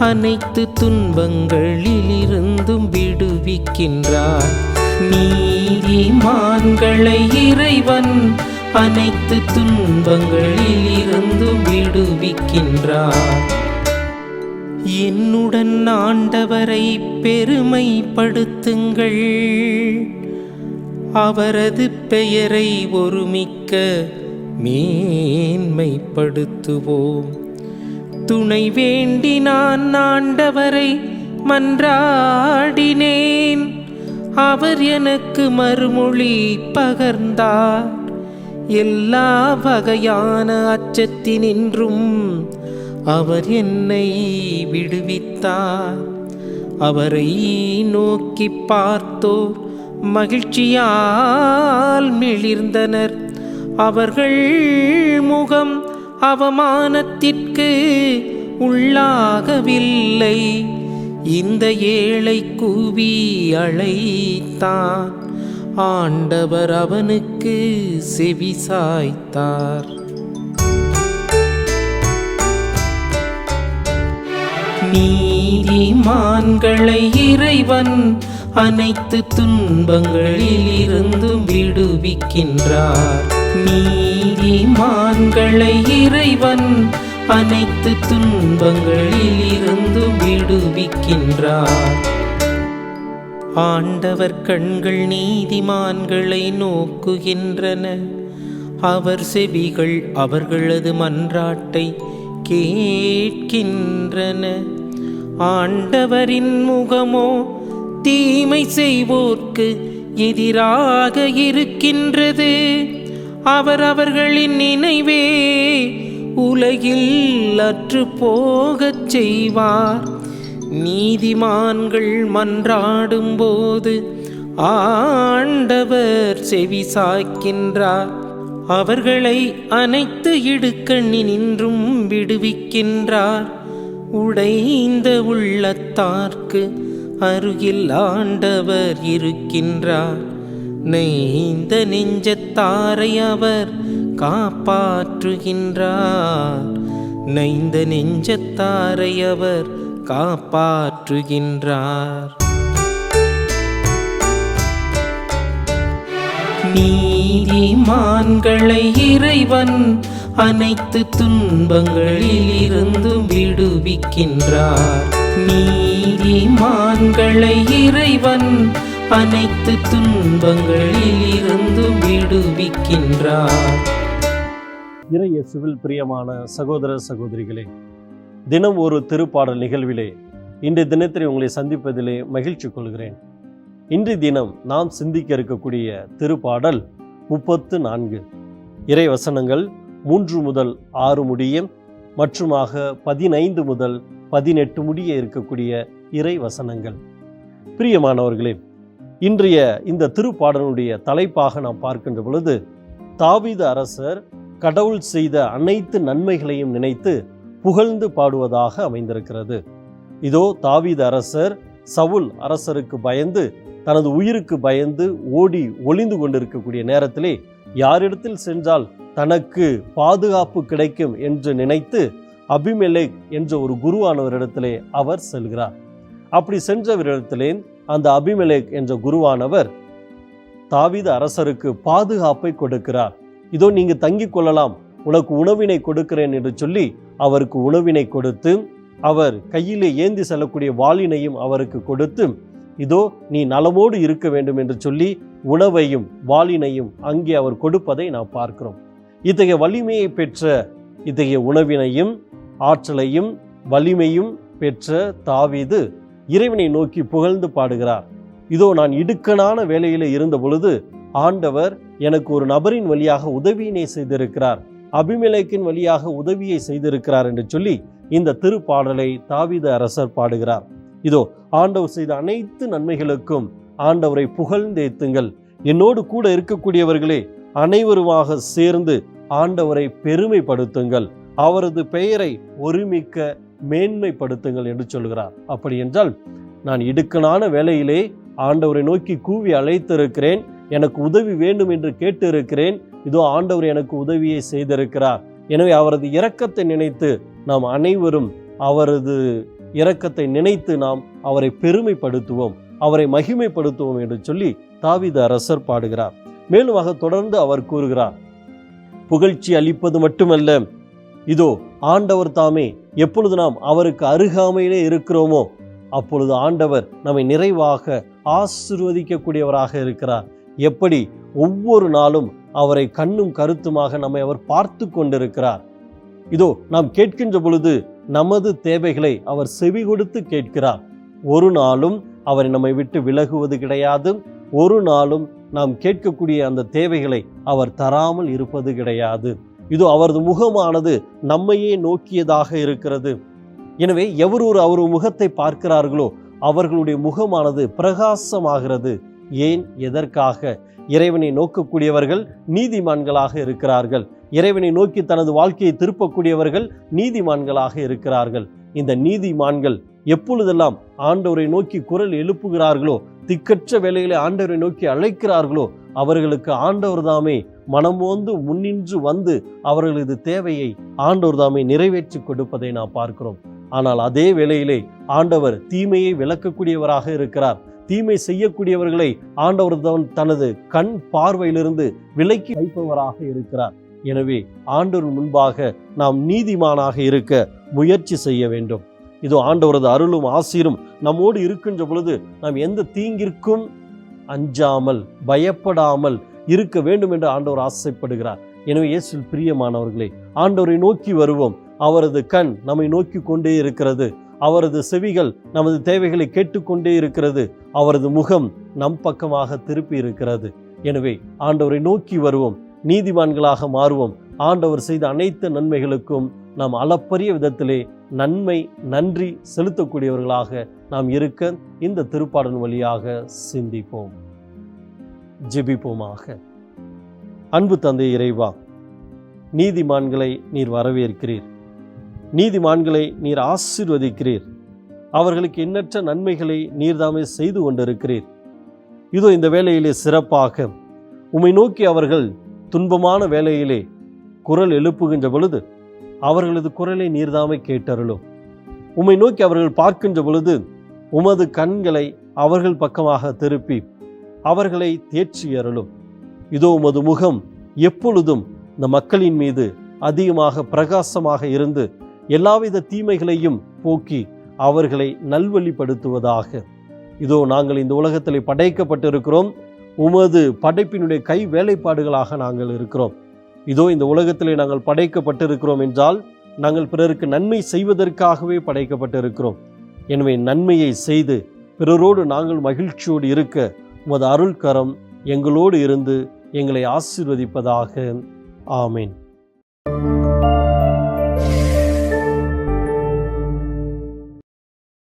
அனைத்து துன்பங்களிலிருந்தும் விடுவிக்கின்றார். நீதிமான்களை இறைவன் அனைத்து துன்பங்களிலிருந்தும் விடுவிக்கின்றார். என்னுடன் ஆண்டவரை பெருமைப்படுத்துங்கள். அவரது பெயரை ஒருமிக்க மேன்மைப்படுத்துவோம். துணை வேண்டி நான் ஆண்டவரை மன்றாடினேன். அவர் எனக்கு மறுமொழி பகர்ந்தார். எல்லா வகையான அச்சத்தினின்றும் அவர் என்னை விடுவித்தார். அவரை நோக்கி பார்த்தோர் மகிழ்ச்சியால் மிளிர்ந்தனர். அவர்கள் முகம் அவமானத்திற்கு உள்ளாகவில்லை. இந்த ஏழை கூவி அழைத்தான். ஆண்டவர் அவனுக்கு செவி சாய்த்தார். நீதிமான்களை இறைவன் அனைத்து துன்பங்களிலிருந்தும் விடுவிக்கின்றார். நீதிமான்களை இறைவன் அனைத்து துன்பங்களிலிருந்தும் விடுவிக்கின்றார். ஆண்டவர் கண்கள் நீதிமான்களை நோக்குகின்றன. அவர் செவிகள் அவர்களது மன்றாட்டை கேட்கின்றன. ஆண்டவரின் முகமோ தீமை செய்வோர்க்கு எதிராக இருக்கின்றது. அவர் அவர்களின் நினைவே உலகில் அற்று போகச் செய்வார். நீதிமான்கள் மன்றாடும்போது ஆண்டவர் செவி சாய்க்கின்றார். அவர்களை அனைத்து இடுக்கண்ணினின்றும் விடுவிக்கின்றார். உடைந்த உள்ளத்தார்க்கு அருகில் ஆண்டவர் இருக்கின்றார். நெய்ந்த நெஞ்சத்தாரை அவர் காப்பாற்றுகின்றார். நைந்த நெஞ்சத்தாரை அவர் காப்பாற்றுகின்றார். நீதிமான்களை இறைவன் அனைத்து துன்பங்களிலிருந்தும் விடுவிக்கின்றார். நீதிமான்களை இறைவன் அனைத்து துன்பங்களில் இருந்து விடுவிக்கின்றார். இறை இயேசுவில் பிரியமான சகோதர சகோதரிகளே தினம் ஒரு திருப்பாடல் நிகழ்விலே இன்றைய தினத்தில் உங்களை சந்திப்பதிலே மகிழ்ச்சி கொள்கிறேன். இன்றைய தினம் நாம் சிந்திக்க இருக்கக்கூடிய திருப்பாடல் முப்பத்து நான்கு. இறை வசனங்கள் மூன்று முதல் ஆறு முடிய மற்றுமாக பதினைந்து முதல் பதினெட்டு முடிய இருக்கக்கூடிய இறை வசனங்கள் பிரியமானவர்களே இன்றைய இந்த திருப்பாடலுடைய தலைப்பாக நாம் பார்க்கின்ற பொழுது தாவீது அரசர் கடவுள் செய்த அனைத்து நன்மைகளையும் நினைத்து புகழ்ந்து பாடுவதாக அமைந்திருக்கிறது. இதோ தாவீது அரசர் சவுல் அரசருக்கு பயந்து தனது உயிருக்கு பயந்து ஓடி ஒளிந்து கொண்டிருக்கக்கூடிய நேரத்திலே யாரிடத்தில் சென்றால் தனக்கு பாதுகாப்பு கிடைக்கும் என்று நினைத்து அபிமெலேக் என்ற ஒரு குருவானவரிடத்திலே அவர் செல்கிறார். அப்படி சென்றவரிடத்திலே அந்த அபிமெலேக் என்ற குருவானவர் தாவித அரசருக்கு பாதுகாப்பை கொடுக்கிறார். இதோ நீங்க தங்கிக் கொள்ளலாம் உனக்கு உணவினை கொடுக்கிறேன் என்று சொல்லி அவருக்கு உணவினை கொடுத்து அவர் கையிலே ஏந்தி செல்லக்கூடிய வாளினையும் அவருக்கு கொடுத்து இதோ நீ நலமோடு இருக்க வேண்டும் என்று சொல்லி உணவையும் வாளினையும் அங்கே அவர் கொடுப்பதை நாம் பார்க்கிறோம். இத்தகைய வலிமையை பெற்ற இத்தகைய உணவினையும் ஆற்றலையும் வலிமையும் பெற்ற தாவீது இறைவனை நோக்கி புகழ்ந்து பாடுகிறார். இதோ நான் இடுக்கனான வேலையில் இருந்த பொழுது ஆண்டவர் எனக்கு ஒரு நபரின் வழியாக உதவியினை செய்திருக்கிறார். அபிமலைக்கின் வழியாக உதவியை செய்திருக்கிறார் என்று சொல்லி இந்த திருப்பாடலை தாவீது அரசர் பாடுகிறார். இதோ ஆண்டவர் செய்த அனைத்து நன்மைகளுக்கும் ஆண்டவரை புகழ்ந்தேத்துங்கள் என்னோடு கூட இருக்கக்கூடியவர்களே அனைவருமாக சேர்ந்து ஆண்டவரை பெருமைப்படுத்துங்கள். அவரது பெயரை ஒருமிக்க மேன்மைப்படுத்துங்கள் என்று சொல்கிறார். அப்படி என்றால் நான் இடுக்கனான வேலையிலே ஆண்டவரை நோக்கி கூவி அழைத்திருக்கிறேன் எனக்கு உதவி வேண்டும் என்று கேட்டு இருக்கிறேன் இதோ ஆண்டவர் எனக்கு உதவியை செய்திருக்கிறார். எனவே அவரது இரக்கத்தை நினைத்து நாம் அனைவரும் அவரது இரக்கத்தை நினைத்து நாம் அவரை பெருமைப்படுத்துவோம் அவரை மகிமைப்படுத்துவோம் என்று சொல்லி தாவித அரசர் பாடுகிறார். மேலுமாக தொடர்ந்து அவர் கூறுகிறார் புகழ்ச்சி அளிப்பது மட்டுமல்ல இதோ ஆண்டவர் தாமே எப்பொழுது நாம் அவருக்கு அருகாமையிலே இருக்கிறோமோ அப்பொழுது ஆண்டவர் நம்மை நிறைவாக ஆசிர்வதிக்கக்கூடியவராக இருக்கிறார். எப்படி? ஒவ்வொரு நாளும் அவரை கண்ணும் கருத்துமாக நம்மை அவர் பார்த்து கொண்டிருக்கிறார். இதோ நாம் கேட்கின்ற பொழுது நமது தேவைகளை அவர் செவி கொடுத்து கேட்கிறார். ஒரு நாளும் அவரை நம்மை விட்டு விலகுவது கிடையாது. ஒரு நாளும் நாம் கேட்கக்கூடிய அந்த தேவைகளை அவர் தராமல் இருப்பது கிடையாது. இதோ அவரது முகமானது நம்மையே நோக்கியதாக இருக்கிறது. எனவே எவர் ஒரு அவர் முகத்தை பார்க்கிறார்களோ அவர்களுடைய முகமானது பிரகாசமாகிறது. ஏன்? எதற்காக? இறைவனை நோக்கக்கூடியவர்கள் நீதிமான்களாக இருக்கிறார்கள். இறைவனை நோக்கி தனது வாழ்க்கையை திருப்பக்கூடியவர்கள் நீதிமான்களாக இருக்கிறார்கள். இந்த நீதிமான்கள் எப்பொழுதெல்லாம் ஆண்டவரை நோக்கி குரல் எழுப்புகிறார்களோ திக்கற்ற வேலைகளை ஆண்டவரை நோக்கி அழைக்கிறார்களோ அவர்களுக்கு ஆண்டவர் தாமே மனமோந்து முன்னின்று வந்து அவர்களது தேவையை ஆண்டவர் தாமே நிறைவேற்றி கொடுப்பதை நாம் பார்க்கிறோம். ஆனால் அதே வேளையிலே ஆண்டவர் தீமையை விளக்கக்கூடியவராக இருக்கிறார். தீமை செய்யக்கூடியவர்களை ஆண்டவர் தான் தனது கண் பார்வையிலிருந்து விலக்கி வைப்பவராக இருக்கிறார். எனவே ஆண்டவர் முன்பாக நாம் நீதிமானாக இருக்க முயற்சி செய்ய வேண்டும். இது ஆண்டவரது அருளும் ஆசீரும் நம்மோடு இருக்கின்ற பொழுது நாம் எந்த தீங்கிற்கும் அஞ்சாமல் பயப்படாமல் இருக்க வேண்டும் என்று ஆண்டவர் ஆசைப்படுகிறார். எனவே இயேசுவில் பிரியமானவர்களே ஆண்டவரை நோக்கி வருவோம். அவரது கண் நம்மை நோக்கி கொண்டே இருக்கிறது. அவரது செவிகள் நமது தேவைகளை கேட்டுக்கொண்டே இருக்கிறது. அவரது முகம் நம் பக்கமாக திருப்பி இருக்கிறது. எனவே ஆண்டவரை நோக்கி வருவோம். நீதிமான்களாக மாறுவோம். ஆண்டவர் செய்த அனைத்து நன்மைகளுக்கும் நாம் அளப்பரிய விதத்திலே நன்மை நன்றி செலுத்தக்கூடியவர்களாக நாம் இருக்க இந்த திருப்பாடல் வழியாக சிந்திப்போம். ஜெபிப்போமாக. அன்பு தந்தை இறைவா நீதிமான்களை நீர் வரவேற்கிறீர். நீதிமான்களை நீர் ஆசிர்வதிக்கிறீர். அவர்களுக்கு எண்ணற்ற நன்மைகளை நீர்தாமே செய்து கொண்டிருக்கிறீர். இதோ இந்த வேலையிலே சிறப்பாக உம்மை நோக்கி அவர்கள் துன்பமான வேலையிலே குரல் எழுப்புகின்ற பொழுது அவர்களது குரலை நீர்தாமை கேட்டருளும். உம்மை நோக்கி அவர்கள் பார்க்கின்ற பொழுது உமது கண்களை அவர்கள் பக்கமாக திருப்பி அவர்களை தேர்ச்சி அருளும். இதோ உமது முகம் எப்பொழுதும் இந்த மக்களின் மீது அதிகமாக பிரகாசமாக இருந்து எல்லாவித தீமைகளையும் போக்கி அவர்களை நல்வழிப்படுத்துவதாக. இதோ நாங்கள் இந்த உலகத்தில் படைக்கப்பட்டிருக்கிறோம். உமது படைப்பினுடைய கை வேலைப்பாடுகளாக நாங்கள் இருக்கிறோம். இதோ இந்த உலகத்திலே நாங்கள் படைக்கப்பட்டிருக்கிறோம் என்றால் நாங்கள் பிறருக்கு நன்மை செய்வதற்காகவே படைக்கப்பட்டிருக்கிறோம். எனவே நன்மையை செய்து பிறரோடு நாங்கள் மகிழ்ச்சியோடு இருக்க உமது அருள்கரம் எங்களோடு இருந்து எங்களை ஆசீர்வதிப்பதாக. ஆமேன்.